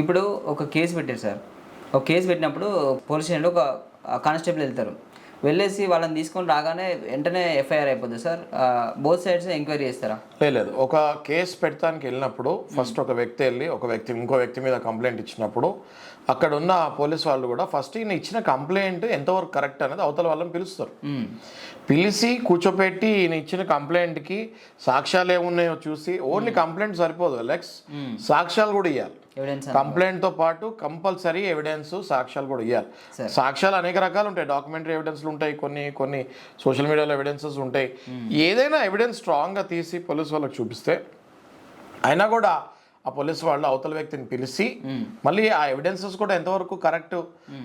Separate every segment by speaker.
Speaker 1: ఇప్పుడు ఒక కేసు పెట్టారు సార్. ఒక కేసు పెట్టినప్పుడు పోలీస్ స్టేషన్లో ఒక కానిస్టేబుల్ వెళ్తారు. వెళ్ళేసి వాళ్ళని తీసుకొని రాగానే వెంటనే ఎఫ్ఐఆర్ అయిపోతుంది సార్. బోత్ సైడ్స్ ఎంక్వైరీ చేస్తారా?
Speaker 2: లేదు, ఒక కేసు పెడతానికి వెళ్ళినప్పుడు ఫస్ట్ ఒక వ్యక్తి వెళ్ళి ఒక వ్యక్తి ఇంకో వ్యక్తి మీద కంప్లైంట్ ఇచ్చినప్పుడు అక్కడ ఉన్న పోలీస్ వాళ్ళు కూడా ఫస్ట్ ఈయన ఇచ్చిన కంప్లైంట్ ఎంతవరకు కరెక్ట్ అనేది అవతల వాళ్ళని పిలుస్తారు. పిలిచి కూర్చోపెట్టి ఈయన ఇచ్చిన కంప్లైంట్కి సాక్ష్యాలు ఏమున్నాయో చూసి ఓన్లీ కంప్లైంట్ సరిపోదు లెక్స్ సాక్ష్యాలు కూడా ఇవ్వాలి కంప్లైంట్తో పాటు కంపల్సరీ ఎవిడెన్స్ సాక్ష్యాలు కూడా ఇవ్వాలి. సాక్ష్యాలు అనేక రకాలు ఉంటాయి. డాక్యుమెంటరీ ఎవిడెన్స్లు ఉంటాయి. కొన్ని కొన్ని సోషల్ మీడియాలో ఎవిడెన్సెస్ ఉంటాయి. ఏదైనా ఎవిడెన్స్ స్ట్రాంగ్గా తీసి పోలీస్ వాళ్ళకి చూపిస్తే అయినా కూడా ఆ పోలీస్ వాళ్ళు అవతల వ్యక్తిని పిలిచి మళ్ళీ ఆ ఎవిడెన్సెస్ కూడా ఎంతవరకు కరెక్ట్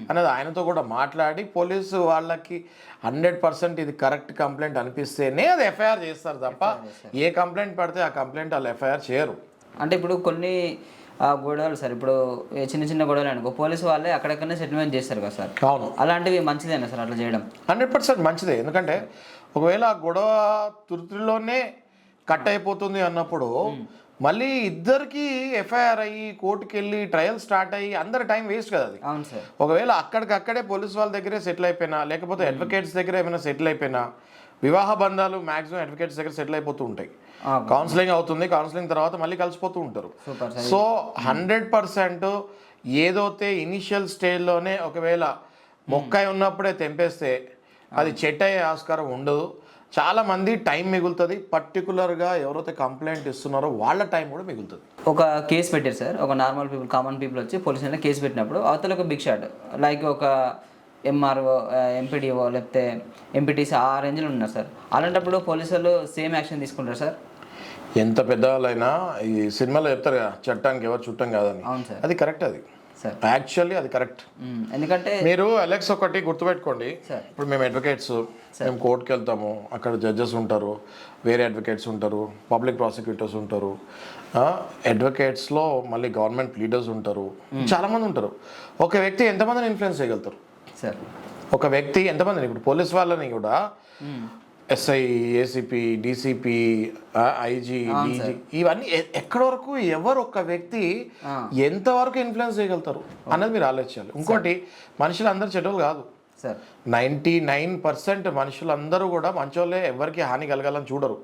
Speaker 2: అనేది ఆయనతో కూడా మాట్లాడి పోలీసు వాళ్ళకి హండ్రెడ్ పర్సెంట్ ఇది కరెక్ట్ కంప్లైంట్ అనిపిస్తేనే అది ఎఫ్ఐఆర్ చేస్తారు తప్ప ఏ కంప్లైంట్ పడితే ఆ కంప్లైంట్ వాళ్ళు ఎఫ్ఐఆర్ చేయరు.
Speaker 1: అంటే ఇప్పుడు కొన్ని ఆ, గొడవలు సార్. ఇప్పుడు చిన్న చిన్న గొడవలు అనుకో పోలీసు వాళ్ళే అక్కడక్కడనే సెటిల్మెంట్ చేస్తారు కదా సార్.
Speaker 2: అవును.
Speaker 1: అలాంటివి మంచిదేనా సార్ అట్లా చేయడం?
Speaker 2: హండ్రెడ్ పర్సెంట్ మంచిదే. ఎందుకంటే ఒకవేళ ఆ గొడవ తుర్తిలోనే కట్ అయిపోతుంది అన్నప్పుడు మళ్ళీ ఇద్దరికి ఎఫ్ఐఆర్ అయ్యి కోర్టుకి వెళ్ళి ట్రయల్ స్టార్ట్ అయ్యి అందరి టైం వేస్ట్ కదా అది.
Speaker 1: అవును సార్.
Speaker 2: ఒకవేళ అక్కడికక్కడే పోలీస్ వాళ్ళ దగ్గరే సెటిల్ అయిపోయినా లేకపోతే అడ్వకేట్స్ దగ్గర ఏమైనా సెటిల్ అయిపోయినా వివాహ బంధాలు మాక్సిమం అడ్వకేట్స్ దగ్గర సెటిల్ అయిపోతూ ఉంటాయి. కౌన్సిలింగ్ అవుతుంది కౌన్సిలింగ్ తర్వాత మళ్ళీ కలిసిపోతూ ఉంటారు. సో హండ్రెడ్ పర్సెంట్ ఏదైతే ఇనిషియల్ స్టేజ్లోనే ఒకవేళ మొక్కై ఉన్నప్పుడే తెంపేస్తే అది చెట్ అయ్యే ఆస్కారం ఉండదు. చాలా మంది టైం మిగులుతుంది. పర్టికులర్గా ఎవరైతే కంప్లైంట్ ఇస్తున్నారో వాళ్ళ టైం కూడా మిగులుతుంది.
Speaker 1: ఒక కేసు పెట్టారు సార్. ఒక నార్మల్ పీపుల్ కామన్ పీపుల్ వచ్చి పోలీస్ కేసు పెట్టినప్పుడు అవతల ఒక బిగ్ షాట్ లైక్ ఒక ఎంఆర్ఓ ఎంపీడీఓ లేకపోతే ఎంపీటీసీ ఆ రేంజ్లో ఉన్నారు సార్. అలాంటప్పుడు పోలీసులు సేమ్ యాక్షన్ తీసుకుంటారు సార్?
Speaker 2: ఎంత పెద్దవాళ్ళైనా ఈ సినిమాలో చెప్తారు కదా చట్టానికి ఎవరు చుట్టం కాదని.
Speaker 1: అవును సార్.
Speaker 2: అది కరెక్ట్ అది.
Speaker 1: సార్.
Speaker 2: యాక్చువల్లీ అది కరెక్ట్.
Speaker 1: ఎందుకంటే
Speaker 2: మీరు అలెక్స్ ఒకటి గుర్తుపెట్టుకోండి. ఇప్పుడు మేము అడ్వకేట్స్ మేము కోర్టుకి వెళ్తాము అక్కడ జడ్జెస్ ఉంటారు వేరే అడ్వకేట్స్ ఉంటారు పబ్లిక్ ప్రాసిక్యూటర్స్ ఉంటారు. అడ్వకేట్స్లో మళ్ళీ గవర్నమెంట్ లీడర్స్ ఉంటారు. చాలామంది ఉంటారు. ఒక వ్యక్తి ఎంతమందిని ఇన్ఫ్లుయెన్స్ చేయగలుగుతారు?
Speaker 1: సార్.
Speaker 2: ఒక వ్యక్తి ఎంతమందిని ఇప్పుడు పోలీస్ వాళ్ళని కూడా SI ACP DCP IG DG ఇవన్నీ ఎక్కడి వరకు ఎవరు ఒక వ్యక్తి ఎంతవరకు ఇన్ఫ్లుయెన్స్ చేయగలుగుతారు అన్నది మీరు ఆలోచించాలి. ఇంకోటి మనుషులు అందరు చెడ్డలు కాదు.
Speaker 1: సార్.
Speaker 2: నైంటీ నైన్ పర్సెంట్ మనుషులందరూ కూడా మంచోళ్ళే ఎవరికి హాని కలగాలని చూడరు.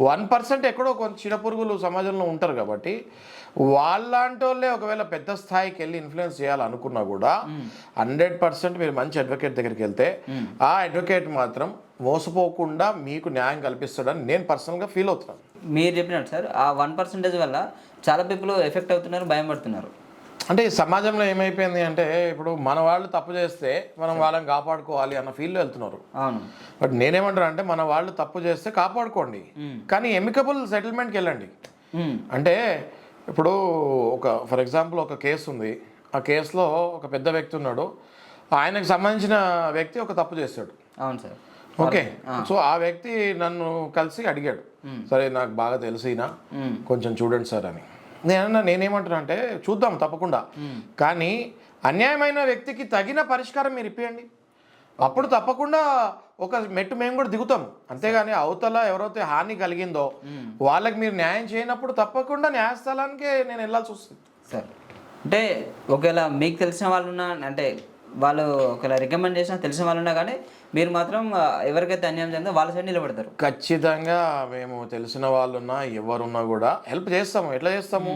Speaker 2: వన్ పర్సెంట్ ఎక్కడో కొంచెం చిరపురుగులు సమాజంలో ఉంటారు కాబట్టి వాళ్ళంటి వాళ్ళే ఒకవేళ పెద్ద స్థాయికి వెళ్ళి ఇన్ఫ్లుయెన్స్ చేయాలనుకున్నా కూడా హండ్రెడ్ పర్సెంట్ మీరు మంచి అడ్వకేట్ దగ్గరికి వెళ్తే ఆ అడ్వకేట్ మాత్రం మోసపోకుండా మీకు న్యాయం కల్పిస్తాడని నేను పర్సనల్గా ఫీల్ అవుతున్నాను.
Speaker 1: మీరు చెప్పినట్టు సార్ ఆ వన్ పర్సెంటేజ్ వల్ల చాలా పీపుల్ ఎఫెక్ట్ అవుతున్నారు భయం పడుతున్నారు.
Speaker 2: అంటే ఈ సమాజంలో ఏమైపోయింది అంటే ఇప్పుడు మన వాళ్ళు తప్పు చేస్తే మనం వాళ్ళని కాపాడుకోవాలి అన్న ఫీల్లో వెళ్తున్నారు.
Speaker 1: అవును.
Speaker 2: బట్ నేనేమంటాను అంటే మన వాళ్ళు తప్పు చేస్తే కాపాడుకోండి. కానీ ఎమికబుల్ సెటిల్మెంట్కి వెళ్ళండి.
Speaker 1: మ్మ్.
Speaker 2: అంటే ఇప్పుడు ఒక ఫర్ ఎగ్జాంపుల్ ఒక కేసు ఉంది. ఆ కేసులో ఒక పెద్ద వ్యక్తి ఉన్నాడు. ఆయనకు సంబంధించిన వ్యక్తి ఒక తప్పు చేశాడు.
Speaker 1: అవును సార్.
Speaker 2: ఓకే. సో ఆ వ్యక్తి నన్ను కలిసి అడిగాడు. సరే నాకు బాగా తెలిసినా. కొంచెం చూడండి సార్ అని. నేనన్నా నేనేమంటున్నా అంటే చూద్దాం తప్పకుండా. కానీ అన్యాయమైన వ్యక్తికి తగిన పరిష్కారం మీరు ఇప్పియండి. అప్పుడు తప్పకుండా ఒక మెట్టు మేము కూడా దిగుతాం. అంతేగాని అవతల ఎవరైతే హాని కలిగిందో వాళ్ళకి మీరు న్యాయం చేయనప్పుడు తప్పకుండా న్యాయస్థలానికే నేను వెళ్ళాల్సి వస్తుంది.
Speaker 1: సార్. అంటే ఒకవేళ మీకు తెలిసిన వాళ్ళు ఉన్నా అంటే వాళ్ళు ఒకవేళ రికమెండ్ చేసినా తెలిసిన వాళ్ళు ఉన్నా కానీ మీరు మాత్రం ఎవరికైతే అన్యాయం జరిగిందో వాళ్ళ సైడ్ నిలబడతారు.
Speaker 2: ఖచ్చితంగా మేము తెలిసిన వాళ్ళున్నా ఎవరున్నా కూడా హెల్ప్ చేస్తాము. ఎట్లా చేస్తాము?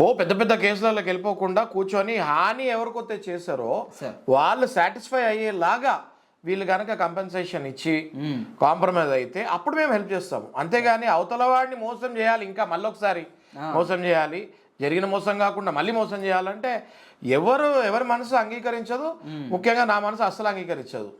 Speaker 2: ఓ పెద్ద పెద్ద కేసులలోకి వెళ్ళిపోకుండా కూర్చొని హాని ఎవరికొతే చేశారో వాళ్ళు సాటిస్ఫై అయ్యేలాగా వీళ్ళు కనుక కంపెన్సేషన్ ఇచ్చి. కాంప్రమైజ్ అయితే అప్పుడు మేము హెల్ప్ చేస్తాము. అంతేగాని అవతల వాడిని మోసం చేయాలి ఇంకా మళ్ళొకసారి మోసం చేయాలి జరిగిన మోసం కాకుండా మళ్ళీ మోసం చేయాలంటే ఎవరు ఎవరి మనసు అంగీకరించదు. ముఖ్యంగా నా మనసు అస్సలు అంగీకరించదు.